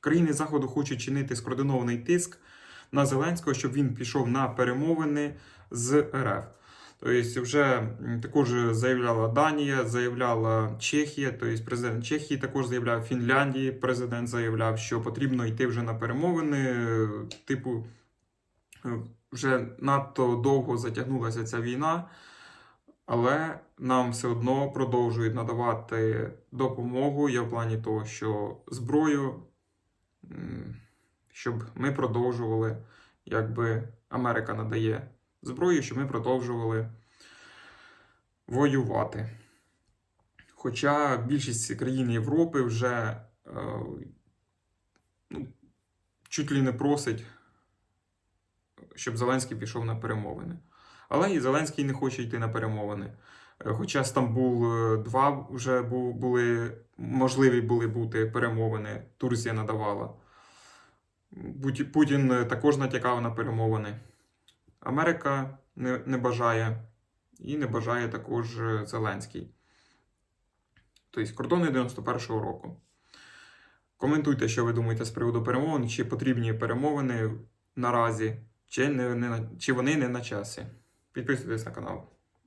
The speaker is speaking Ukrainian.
Країни Заходу хочуть чинити скоординований тиск на Зеленського, щоб він пішов на перемовини з РФ. Тобто, вже також заявляла Данія, заявляла Чехія, тобто президент Чехії також заявляв Фінляндії. Президент заявляв, що потрібно йти вже на перемовини. Типу, е, вже надто довго затягнулася ця війна, але нам все одно продовжують надавати допомогу. Я в плані того, що зброю, щоб ми продовжували, якби Америка надає зброю, щоб ми продовжували воювати. Хоча більшість країн Європи вже е, ну, чуть ли не просить, щоб Зеленський пішов на перемовини. Але і Зеленський не хоче йти на перемовини. Е, Хоча Стамбул 2 вже були можливі були бути перемовини, Турція надавала. Путін е, також натякав на перемовини. Америка не, не бажає, і не бажає також е, Зеленський. Тобто кордони 91-го року. Коментуйте, що ви думаєте з приводу перемовин, чи потрібні перемовини наразі, чи, не, не, чи вони не на часі. Підписуйтесь на канал.